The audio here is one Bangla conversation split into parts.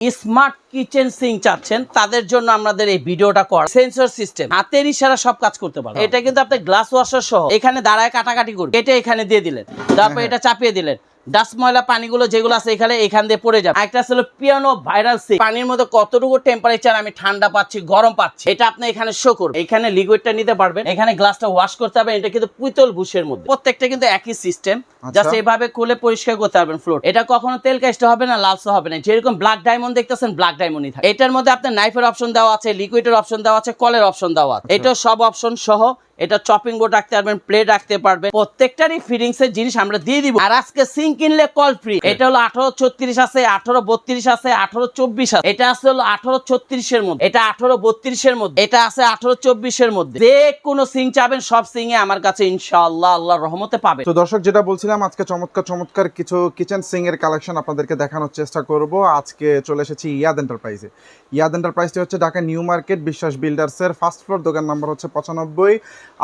স্মার্ট কিচেন সিং চাচ্ছেন তাদের জন্য আমাদের এই ভিডিওটা কর। সেন্সর সিস্টেম হাতের ইশারা সব কাজ করতে পারবে। এটা কিন্তু আপনি গ্লাস ওয়াশার সহ এখানে দাঁড়ায় কাটাকাটি করবে এটা এখানে দিয়ে দিলেন। তারপর এটা চাপিয়ে দিলেন। ডাস্ট ময়লা পানিগুলো যেগুলো আছে এখানে এখান দিয়ে পড়ে যাবে। একটা ছিল পিয়ানো ভাইরাল সি পানির মধ্যে কতটুকু টেম্পারেচার আমি ঠান্ডা পাচ্ছি গরম পাচ্ছি এটা আপনি এখানে শো করবে এখানে লিকুইডটা নিতে পারবেন এখানে গ্লাসটা ওয়াশ করতে হবে এটা কিন্তু পিতল বুশের মধ্যে। প্রত্যেকটা কিন্তু একই সিস্টেম আচ্ছা। জাস্ট এভাবে খুলে পরিষ্কার করতে পারবেন ফ্লোর এটা কখনো তেল কাজটা হবে না লালসা হবে না। যেরকম ব্ল্যাক ডায়মন্ড দেখতেছেন ব্ল্যাক ডায়মন্ডই থাকে। এটার মধ্যে আপনার নাইফের অপশন দেওয়া আছে লিকুইডের অপশন দেওয়া আছে কলের অপশন দেওয়া আছে। এটা সব অপশন সহ এটা চপিং বোর্ড রাখতে পারবেন প্লেট রাখতে পারবেন। প্রত্যেকটারই ফিটিংস এর জিনিস আমরা দিয়ে দিব। আর আজকে সিঙ্ক কিনলে কল ফ্রি এটা হলো আঠারো ছত্রিশ আছে আঠারো বত্রিশ আছে আঠারো চব্বিশ আছে। এটা আছে হলো আঠারো ছত্রিশের মধ্যে। এটা আঠারো বত্রিশের মধ্যে। এটা আছে আঠারো চব্বিশের মধ্যে। যে কোনো সিং চাবেন সব সিং এ আমার কাছে ইনশাআল্লাহ আল্লাহর রহমতে পাবে তো দর্শক যেটা বলছিলাম আজকে চমৎকার চমৎকার কিছু কিচেন সিং এর কালেকশন আপনাদেরকে দেখানোর চেষ্টা করব। আজকে চলে এসেছি ইয়াদ এন্টারপ্রাইজে ইয়াদ এন্টারপ্রাইজটি হচ্ছে ঢাকা নিউ মার্কেট বিশ্বাস বিল্ডার্সের ফার্স্ট ফ্লোর দোকান নাম্বার হচ্ছে পঁচানব্বই।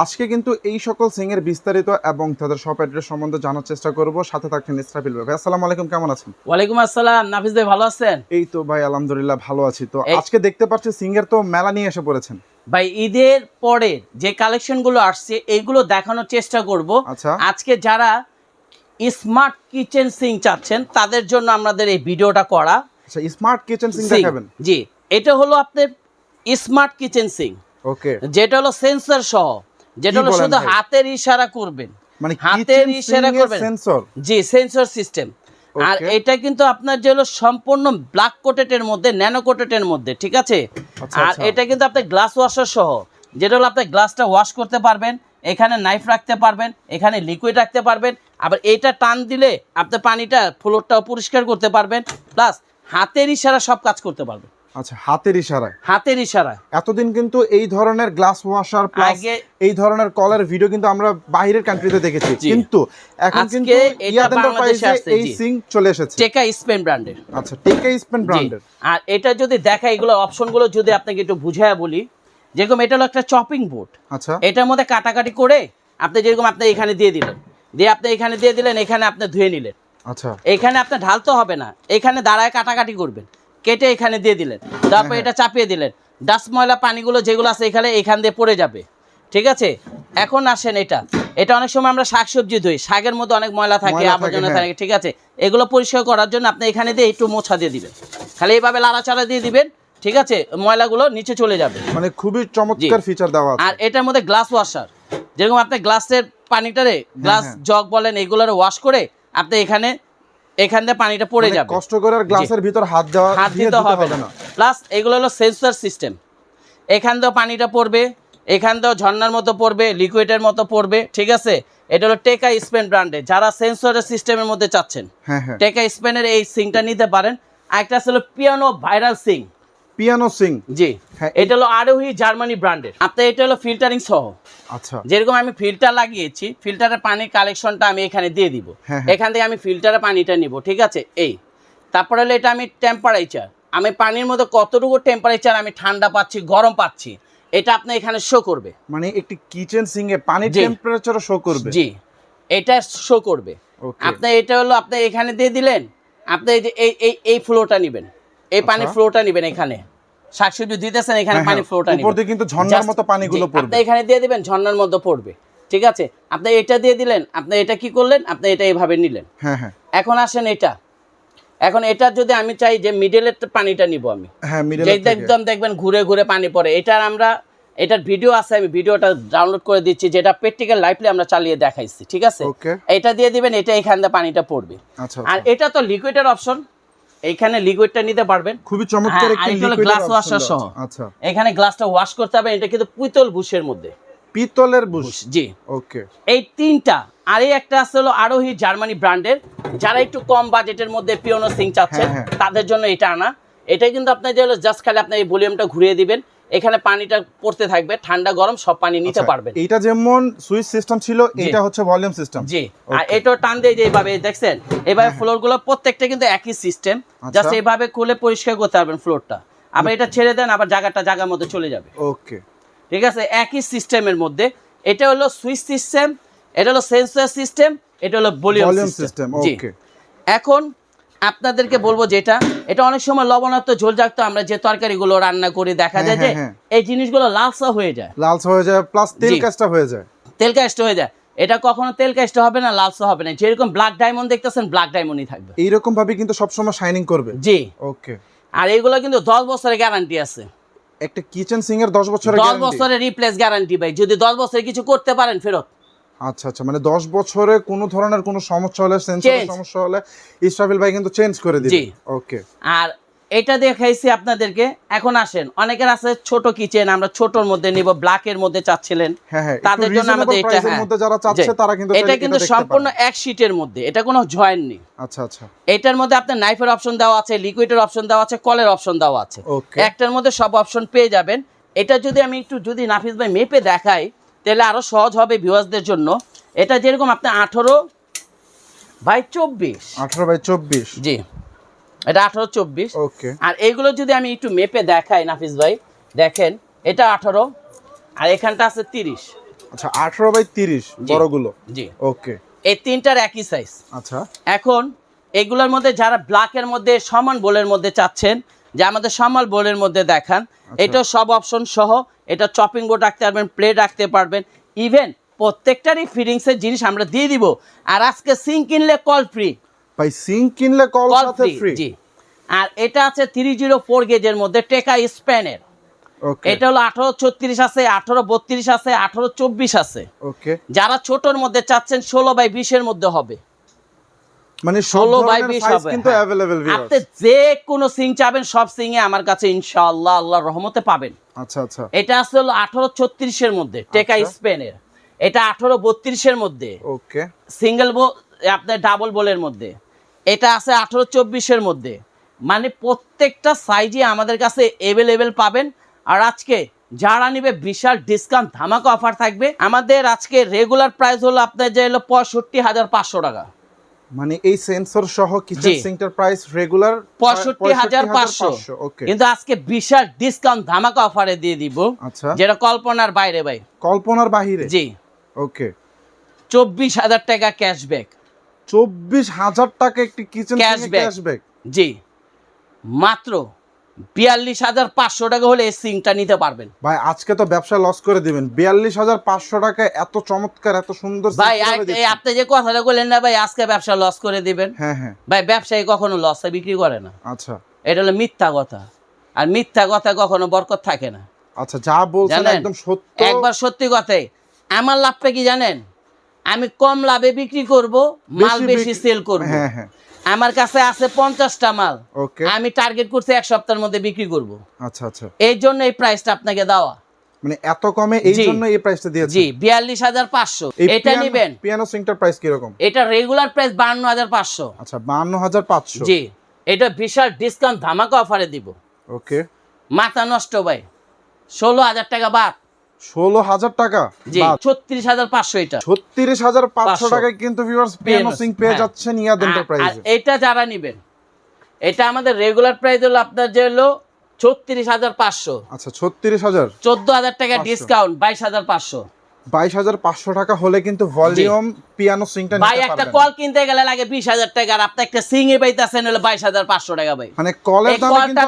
আজকে কিন্তু এই সকল সিং এর বিস্তারিত এবং তাদের শপ অ্যাড্রেস সম্বন্ধে জানার চেষ্টা করব। সাথে থাকছেন ইসরাফিল ভাই। আসসালামু আলাইকুম কেমন আছেন? ওয়ালাইকুম আসসালাম। নাফিস ভাই ভালো আছেন? এই তো ভাই আলহামদুলিল্লাহ ভালো আছি। তো আজকে দেখতে পাচ্ছি সিং এর তো মেলা নিয়ে এসে পড়েছেন। ভাই ঈদের পরে যে কালেকশনগুলো আসছে এইগুলো দেখানোর চেষ্টা করব। আচ্ছা। আজকে যারা স্মার্ট কিচেন সিং চাচ্ছেন তাদের জন্য আমাদের এই ভিডিওটা করা। আচ্ছা স্মার্ট কিচেন সিং দেখাবেন? জি। এটা হলো আপনার স্মার্ট কিচেন সিং ওকে যেটা হলো সেন্সর সহ। যেটা হলো শুধু? হাতের ইশারা করবেন। মানে হাতের ইশারা করবেন? সেন্সর জি সেন্সর সিস্টেম আর এটা কিন্তু আপনার যে হলো সম্পূর্ণ ব্ল্যাক কোটেটের মধ্যে ন্যানো কোটেটের মধ্যে ঠিক আছে? আচ্ছা, আর আচ্ছা। এটা কিন্তু আপনার গ্লাস ওয়াশার সহ যেটা হলো আপনার গ্লাসটা ওয়াশ করতে পারবেন এখানে নাইফ রাখতে পারবেন এখানে লিকুইড রাখতে পারবেন আবার এইটা টান দিলে আপনি পানিটা ফ্লোরটাও পরিষ্কার করতে পারবেন প্লাস হাতের ইশারা সব কাজ করতে পারবেন। আচ্ছা হাতের ইশারায়? হাতের ইশারায়। এতদিন কিন্তু এই ধরনের গ্লাস ওয়াশার প্লাস এই ধরনের কলের ভিডিও কিন্তু আমরা বাইরের কান্ট্রিতে দেখেছি। কিন্তু এখন কিন্তু এটা ইয়াদ বাংলাদেশে এন্টারপ্রাইজে আসছে, এই সিং চলে এসেছে। টেকা স্পেন ব্র্যান্ডের আচ্ছা টেকে স্পেন ব্র্যান্ডের আর এটা যদি দেখা এগুলো অপশনগুলো যদি আপনাকে একটু বুঝায় বলি যেরকম এটা হলো একটা চপিং বোর্ড আচ্ছা। এটার মধ্যে কাটাকাটি করে আপনি যেরকম আপনি এখানে দিয়ে দিলেন দিয়ে আপনি এখানে দিয়ে দিলেন এখানে আপনি ধুয়ে নিলেন। আচ্ছা। এখানে আপনার ঢালতে হবে না এখানে দাঁড়ায় কাটাকাটি করবেন। কেটে এখানে দিয়ে দিলেন। তারপর হ্যাঁ। এটা চাপিয়ে দিলেন। ডাস্ট ময়লা পানিগুলো যেগুলো আছে এখানে এখান দিয়ে পড়ে যাবে। ঠিক আছে? এখন আসেন এটা। এটা অনেক সময় আমরা শাকসবজি ধুই। শাকের মধ্যে অনেক ময়লা থাকে আবর্জনা হ্যাঁ। থাকে ঠিক আছে? এগুলো পরিষ্কার করার জন্য আপনি এখানে দিয়ে একটু মোছা দিয়ে দিবেন। খালি এইভাবে লাড়াচাড়া দিয়ে দিবেন ঠিক আছে? ময়লাগুলো নিচে চলে যাবে। মানে খুবই চমৎকার ফিচার দেওয়া আর এটার মধ্যে গ্লাস ওয়াশার যেরকম আপনি গ্লাসের পানিটারে গ্লাস হ্যাঁ। জগ বলেন এগুলোর ওয়াশ করে আপনি এখানে এখান দিয়ে পানিটা পড়ে মানে যাবে। কষ্ট করে আর গ্লাসের ভিতর হাত দেওয়া হাত দিতে হবে না। প্লাস এগুলো হলো সেন্সর সিস্টেম এখান দিয়েও পানিটা পড়বে এখান দিয়েও ঝর্ণার মতো পড়বে লিকুইডের মতো পড়বে ঠিক আছে? এটা হলো টেকা স্পেন ব্র্যান্ডে যারা সেন্সরের সিস্টেমের মধ্যে চাচ্ছেন। হ্যাঁ হ্যাঁ। টেকা স্পেনের এই সিংটা নিতে পারেন। আরেকটা ছিল piano viral sing piano sing. জি। হ্যাঁ, এটা হলো আরোহী জার্মানি ব্র্যান্ডের। আপনার এটা হলো ফিল্টারিং সহ। আচ্ছা। যেরকম আমি ফিল্টার লাগিয়েছি ফিল্টারের পানির কালেকশনটা আমি এখানে দিয়ে দিব। হ্যাঁ, হ্যাঁ। এখান থেকে আমি ফিল্টারে পানিটা নিব ঠিক আছে? এই। তারপরে হলো এটা আমি টেম্পারেচার আমি পানির মধ্যে কতটুকু টেম্পারেচার আমি ঠান্ডা পাচ্ছি গরম পাচ্ছি এটা আপনি এখানে শো করবে। মানে একটি কিচেন সিং এ পানির জি। টেম্পারেচারও শো করবে? জি। এটা শো করবে। আপনি এটা হলো আপনি এখানে দিয়ে দিলেন আপনি এই যে এই এই এই ফ্লোটা নেবেন। এই পানির আচ্ছা। ফ্লোটা নেবেন এখানে। শাকসবজি দিতেছেন এখানে হ্যাঁ, পানি হ্যাঁ। ফ্লোটা নেবেন দিয়ে কিন্তু ঝর্ণার মতো পানিগুলো পড়বে। আপনি এখানে দিয়ে দিবেন ঝর্ণার মধ্যে পড়বে। ঠিক আছে? আপনি এটা দিয়ে দিলেন আপনি এটা কি করলেন আপনি এটা এইভাবে নিলেন। হ্যাঁ হ্যাঁ। এখন আসেন এটা। এখন এটা যদি আমি চাই যে মিডলের পানিটা নিব আমি। হ্যাঁ একদম দেখবেন ঘুরে ঘুরে পানি পড়ে। এটার আমরা এটার ভিডিও আছে আমি ভিডিওটা ডাউনলোড করে দিচ্ছি যেটা প্র্যাকটিক্যাল লাইফলি আমরা চালিয়ে দেখাইছি। ঠিক আছে? এটা দিয়ে দিবেন এটা এখান দিয়ে পানিটা পড়বে। আচ্ছা আর আচ্ছা। এটা তো লিকুইডের অপশন এইখানে লিকুইডটা নিতে পারবেন। খুবই চমৎকার একটা washer দেওয়া সহ। আচ্ছা। এখানে গ্লাসটা ওয়াশ করতে হবে এটা কিন্তু পিতল বুশের মধ্যে। পিতলের বুশ? জি। ওকে। এই তিনটা আর এই একটা আছে হলো আরোহী জার্মানি ব্র্যান্ডের। যারা একটু কম বাজেটের মধ্যে পিওনো সিং চাচ্ছেন হ্যাঁ, হ্যাঁ। তাদের জন্য এটা আনা। এটা কিন্তু আপনার যে জাস্ট খালি আপনি এই ভলিউমটা ঘুরিয়ে দিবেন। এখানে পানিটা পড়তে থাকবে ঠান্ডা গরম সব পানি নিতে আচ্ছা, পারবেন। এইটা যেমন সুইচ সিস্টেম ছিল এটা হচ্ছে ভলিউম সিস্টেম। জি আর. এটাও টান দিয়ে যে এইভাবে দেখছেন? এইভাবে হ্যাঁ, ফ্লোরগুলো প্রত্যেকটা কিন্তু একই সিস্টেম। জাস্ট এইভাবে খুলে পরিষ্কার করতে পারবেন ফ্লোরটা আবার এটা ছেড়ে দেন আবার জায়গাটা জায়গার মধ্যে চলে যাবে। ওকে ঠিক আছে? একই সিস্টেমের মধ্যে এটা হলো সুইচ সিস্টেম এটা হলো সেন্সর সিস্টেম এটা হলো ভলিউম সিস্টেম ওকে এখন আপনাদেরকে বলব যেটা এটা অনেক সময় লবণাক্ত ঝোল জাগতো আমরা যে তরকারিগুলো রান্না করি দেখা যায় যে হ্যাঁ, হ্যাঁ, এই জিনিসগুলো লালসা হয়ে যায়। লালচা হয়ে যায় প্লাস তেল। কাজটা হয়ে যায়। তেল কাস্ট হয়ে যায়। এটা কখনো তেল কাস্ট হবে না লালসা হবে না। যেরকম ব্ল্যাক ডায়মন্ড দেখতেছেন ব্ল্যাক ডায়মন্ডই থাকবে। এইরকম ভাবে কিন্তু সবসময় শাইনিং করবে। জি। ওকে আর এগুলো কিন্তু দশ বছরের গ্যারান্টি আছে। একটা কিচেন সিং এর দশ বছরের দশ বছরের রিপ্লেস গ্যারান্টি ভাই। যদি দশ বছরে কিছু করতে পারেন ফেরত। আচ্ছা আচ্ছা মানে দশ বছরে কোনো ধরনের কোনো সমস্যা হলে সেন্সরের সমস্যা হলে ইসরাফিল ভাই কিন্তু চেঞ্জ করে দিবে। ওকে আর এটা দেখাইছি আপনাদেরকে এখন আসেন অনেকের আছে ছোট কিচেন আমরা ছোটর মধ্যে নিব ব্ল্যাকের মধ্যে চাচ্ছিলেন। হ্যাঁ হ্যাঁ তাদের জন্য আমাদের এটা হ্যাঁ। মধ্যে যারা চাচ্ছে তারা কিন্তু এটা কিন্তু সম্পূর্ণ পারে। এক শীটের মধ্যে এটা কোনো জয়েন নেই। আচ্ছা আচ্ছা। এটার মধ্যে আপনার নাইফের অপশন দেওয়া আছে লিকুইডের অপশন দেওয়া আছে কলের অপশন দেওয়া আছে। একটার মধ্যে সব অপশন পেয়ে যাবেন। এটা যদি আমি একটু যদি নাফিস ভাই মেপে দেখাই তাহলে আরও সহজ হবে ভিউয়ার্সদের জন্য। এটা যেরকম আপনার আঠেরো বাই চব্বিশ। আঠেরো বাই চব্বিশ। জি। এটা আঠারো চব্বিশ। ওকে। আর এগুলো যদি আমি একটু মেপে দেখাই নাফিস ভাই দেখেন এটা আঠারো আর এখানটা আছে তিরিশ। আচ্ছা আঠারো বাই তিরিশ। বড়গুলো? জি। ওকে। এই তিনটার একই সাইজ আচ্ছা। এখন এগুলোর মধ্যে যারা ব্ল্যাকের মধ্যে সমান বোলের মধ্যে চাচ্ছেন যে আমাদের সমান বোর্ডের মধ্যে দেখান এটা সব অপশন সহ এটা চপিং বোর্ড রাখতে পারবেন প্লেট রাখতে পারবেন। ইভেন প্রত্যেকটারই ফিটিংসের জিনিস আমরা দিয়ে দিব। আর আজকে সিং কিনলে কল ফ্রি ভাই সিং কিনলে কল সাথে ফ্রি জি। আর এটা আছে থ্রি জিরো ফোর গেজের মধ্যে টেকা স্প্যানের ওকে এটা হলো আঠারো ছত্রিশ আছে আঠারো বত্রিশ আছে আঠারো চব্বিশ আছে। ওকে যারা ছোটর মধ্যে চাচ্ছেন ষোলো বাই বিশের মধ্যে হবে। মানে সব 16 বাই ধরনের 20 সাইজ হবে, কিন্তু হ্যাঁ। अवेलेबल আপনি যে কোনো সিং চাবেন সব সিং এ আমার কাছে ইনশাআল্লাহ আল্লাহর রহমতে পাবেন আচ্ছা আচ্ছা এটা আসলে হলো আঠারো ছত্রিশের মধ্যে টেকা আচ্ছা। স্পেনের এটা আঠারো বত্রিশের মধ্যে ওকে সিঙ্গেল বো আপনার ডাবল বলের মধ্যে এটা আছে আঠারো চব্বিশের মধ্যে মানে প্রত্যেকটা সাইজে আমাদের কাছে অ্যাভেলেবেল পাবেন আর আজকে যারা নিবে বিশাল ডিসকাউন্ট ধামাকা অফার থাকবে আমাদের আজকে রেগুলার প্রাইস হলো আপনার যে হলো পঁয়ষট্টি হাজার পাঁচশো টাকা মানে এই সেন্সর সহ কিচেন সিঙ্কটার প্রাইস রেগুলার পঁয়ষট্টি হাজার পাঁচশো। ওকে কিন্তু আজকে বিশাল ডিসকাউন্ট ধামাকা অফারে দিয়ে দিব। আচ্ছা। যেটা কল্পনার বাইরে ভাই। কল্পনার বাইরে জি। ওকে চব্বিশ হাজার টাকা ক্যাশব্যাক চব্বিশ হাজার টাকা একটি কিচেন। ক্যাশব্যাক জি। মাত্র বিয়াল্লিশ হাজার পাঁচশো টাকা হলে এই সিংটা নিতে পারবেন। ভাই আজকে তো ব্যবসা লস করে দিবেন। বিয়াল্লিশ হাজার পাঁচশো টাকায় এত চমৎকার এত সুন্দর ভাই? আপনি যে কথাটা বললেন না ভাই আজকে ব্যবসা লস করে দিবেন। হ্যাঁ হ্যাঁ। ভাই ব্যবসায়ী কখনো লসে বিক্রি করে না। আচ্ছা। এটা হলো মিথ্যা কথা। আর মিথ্যা কথা কখনো বরকত থাকে না। আচ্ছা যা বলছেন একদম সত্য। একবার সত্যি কথাই। আমার লাভটা কি জানেন? আমি কম লাভে বিক্রি করব মাল বেশি বেশি সেল করব। হ্যাঁ হ্যাঁ। আমার কাছে আছে পঞ্চাশটা মাল। ওকে আমি টার্গেট করছি এক সপ্তাহের মধ্যে বিক্রি করব। আচ্ছা আচ্ছা। এই জন্য এই প্রাইসটা আপনাকে দেওয়া। মানে এত কমে এই জন্য এই প্রাইসটা দিয়েছে জি বিয়াল্লিশ হাজার পাঁচশো। এটা নিবেন। পিয়ানো সিংটার প্রাইস কীরকম? এটা রেগুলার প্রাইস বান্ন হাজার পাঁচশো। আচ্ছা বান্ন হাজার পাঁচশো। জি এটা বিশাল ডিসকাউন্ট ধামাকা অফারে দিব। ওকে মাথা নষ্ট ভাই। ষোলো হাজার টাকা বাদ। ষোলো হাজার টাকা? ছত্রিশ হাজার পাঁচশো এটা। ছত্রিশ হাজার পাঁচশো টাকায় কিন্তু ভিউয়ার্স পেয়ে হ্যাঁ। যাচ্ছেন ইয়াদ এটা যারা নিবেন এটা আমাদের রেগুলার প্রাইস হলো আপনার যে হলো ছত্রিশ হাজার পাঁচশো। আচ্ছা ছত্রিশ হাজার। চোদ্দ হাজার টাকা 500 ডিসকাউন্ট বাইশ হাজার পাঁচশো। বাইশ হাজার পাঁচশো টাকা হলে কিন্তু ভলিউম পিয়ানো সিংটা ভাই একটা কল কিনতে গেলে লাগে বিশ হাজার টাকা আর আপনি একটা সিং এ পাইতেছেন হলো বাইশ হাজার পাঁচশো টাকা ভাই। মানে কলের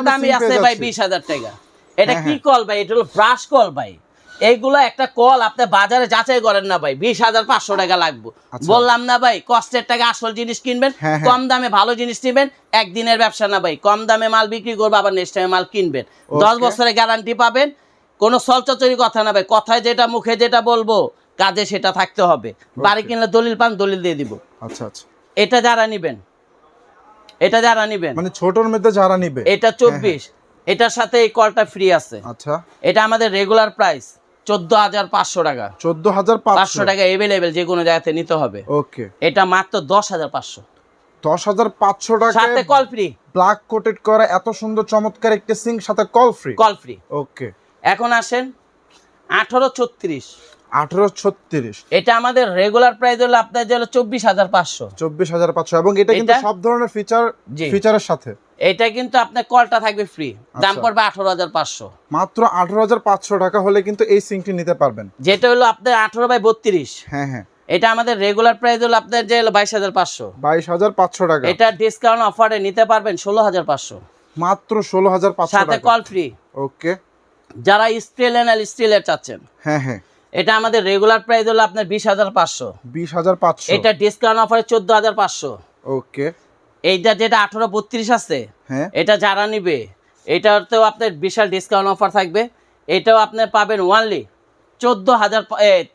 দামই আছে ভাই বিশ হাজার টাকা। এটা হ্যাঁ, কি হ্যাঁ। কল ভাই? এটা হলো ব্রাশ কল ভাই। এইগুলা একটা কল আপনি বাজারে যাচাই করেন না ভাই। বিশ হাজার পাঁচশো টাকা লাগবে। আচ্ছা। বললাম না ভাই কষ্টের টাকা আসল জিনিস কিনবেন হ্যাঁ, হ্যাঁ। কম দামে ভালো জিনিস কিনবেন একদিনের ব্যবসা না ভাই। কম দামে মাল বিক্রি করব আবার নেক্সট টাইমে মাল কিনবেন। দশ বছরের গ্যারান্টি পাবেন। কোনো সলচাচরি কথা না ভাই। কথায় যেটা মুখে যেটা বলব কাজে সেটা থাকতে হবে। বাড়ি কিনলে দলিল পান দলিল দিয়ে দিব। আচ্ছা আচ্ছা। এটা যারা নিবেন এটা যারা নিবেন। মানে ছোটর মধ্যে যারা নিবে। এটা চব্বিশ এটার সাথে এই কলটা ফ্রি আছে। আচ্ছা। এটা আমাদের রেগুলার প্রাইস চোদ্দ হাজার পাঁচশো টাকা। চোদ্দ হাজার পাঁচশো। টাকা এভেলেবেল যে কোনো জায়গাতে নিতে হবে। ওকে। এটা মাত্র দশ হাজার পাঁচশো। দশ হাজার পাঁচশো টাকা সাথে কল ফ্রি ব্ল্যাক কোটেড করা এত সুন্দর চমৎকার একটি সিং সাথে call free call free okay. এখন আসেন আঠারো ছত্রিশ। আঠারো ছত্রিশ। এটা আমাদের রেগুলার প্রাইস হলো আপনার যে হলো চব্বিশ হাজার পাঁচশো। চব্বিশ হাজার পাঁচশো। এবং এটা কিন্তু সব ধরনের ফিচার ফিচারের সাথে। এটা কিন্তু আপনার কলটা থাকবে ফ্রি দাম আচ্ছা। পড়বে আঠারো হাজার পাঁচশো। মাত্র আঠারো হাজার পাঁচশো টাকা হলে কিন্তু এই সিংটি নিতে পারবেন। যেটা হলো আপনার আঠারো বাই বত্রিশ। হ্যাঁ হ্যাঁ। এটা আমাদের রেগুলার প্রাইস হলো আপনার যে হলো বাইশ হাজার পাঁচশো। বাইশ হাজার পাঁচশো টাকা। এটা ডিসকাউন্ট অফারে নিতে পারবেন ষোলো হাজার পাঁচশো। মাত্র ষোলো হাজার পাঁচশো সাথে কল ফ্রি ওকে। যারা স্টিল এন্ড স্টিলের চাচ্ছেন। হ্যাঁ হ্যাঁ। এটা আমাদের রেগুলার প্রাইস হলো আপনার বিশ হাজার পাঁচশো। বিশ হাজার পাঁচশো। এটা ডিসকাউন্ট অফারে চোদ্দ হাজার পাঁচশো। ওকে। এইটা যেটা আঠারো বত্রিশ আছে হ্যাঁ। এটা যারা নিবে এটাতেও আপনার বিশাল ডিসকাউন্ট অফার থাকবে। এটাও আপনি পাবেন ওয়ানলি চোদ্দ হাজার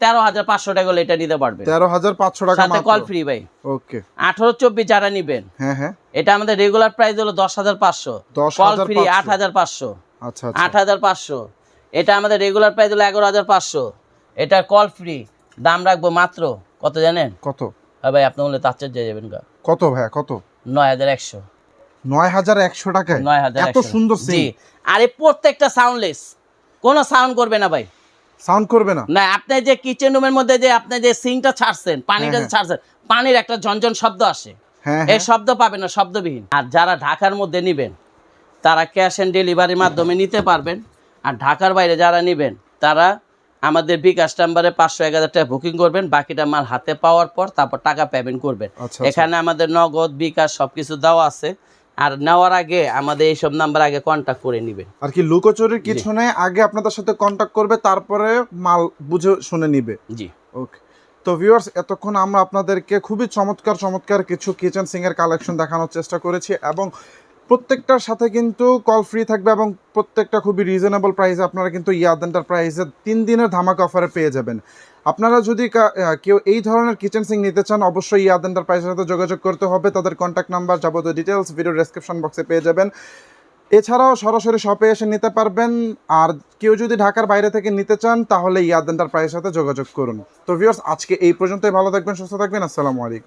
তেরো হাজার পাঁচশো টাকা হলে এটা নিতে পারবেন। তেরো হাজার পাঁচশো টাকা সাথে কল ফ্রি ভাই। ওকে আঠারো চব্বিশ যারা নিবেন হ্যাঁ হ্যাঁ। এটা আমাদের রেগুলার প্রাইস হলো দশ হাজার পাঁচশো। কল ফ্রি আট হাজার পাঁচশো। আচ্ছা আট আচ্ছা হাজার পাঁচশো। এটা আমাদের রেগুলার প্রাইস হলো এগারো হাজার পাঁচশো। এটা কল ফ্রি দাম রাখব মাত্র কত জানেন? কত? হ্যাঁ ভাই আপনি বললে তার যাবেন কত ভাইয়া কত? নয় হাজার একশো। নয় হাজার একশো টাকায়? নয় হাজার এত সুন্দর জি আরে প্রত্যেকটা সাউন্ডলেস কোনো সাউন্ড করবে না ভাই। সাউন্ড করবে না? না আপনি যে কিচেন রুমের মধ্যে যে আপনি যে ছাড়ছেন পানিটা হ্যাঁ। ছাড়ছেন পানির একটা ঝনঝন শব্দ আসে। হ্যাঁ এই হ্যাঁ। শব্দ পাবেন না শব্দবিহীন। আর যারা ঢাকার মধ্যে নেবেন তারা ক্যাশ অ্যান্ড ডেলিভারির মাধ্যমে নিতে পারবেন। আর ঢাকার বাইরে যারা নেবেন তারা আমাদের বিকাশ নাম্বারে পাঁচশো এক হাজার টাকা বুকিং করবেন বাকিটা মাল হাতে পাওয়ার পর তারপর টাকা পেমেন্ট করবেন। আচ্ছা এখানে আমাদের নগদ বিকাশ সবকিছু দেওয়া আছে। আর নেওয়ার আগে আমাদের এইসব নাম্বার আগে কন্ট্যাক্ট করে নেবেন। আর কি লুকোচুরির কিছু নেই আগে আপনাদের সাথে কন্ট্যাক্ট করবে তারপরে মাল বুঝে শুনে নিবে। জি। ওকে তো ভিউয়ার্স এতক্ষণ আমরা আপনাদেরকে খুবই চমৎকার চমৎকার কিছু কিচেন সিংয়ের কালেকশন দেখানোর চেষ্টা করেছি এবং প্রত্যেকটার সাথে কিন্তু কল ফ্রি থাকবে এবং প্রত্যেকটা খুবই রিজনেবল প্রাইসে আপনারা কিন্তু ইয়াদ এন্টারপ্রাইজে তিন দিনের ধামাকা অফারে পেয়ে যাবেন। আপনারা যদি কেউ এই ধরনের কিচেন সিং নিতে চান, অবশ্যই ইয়াদ এন্টারপ্রাইজের সাথে যোগাযোগ করতে হবে। তাদের কন্ট্যাক্ট নাম্বার যাবতীয় ডিটেলস ভিডিও ডেসক্রিপশন বক্সে পেয়ে যাবেন। এছাড়াও সরাসরি শপে এসে নিতে পারবেন। আর কেউ যদি ঢাকার বাইরে থেকে নিতে চান, তাহলে ইয়াদ এন্টারপ্রাইজের সাথে যোগাযোগ করুন। তো ভিউয়ার্স আজকে এই পর্যন্তই। ভালো থাকবেন, সুস্থ থাকবেন। আসসালামু আলাইকুম।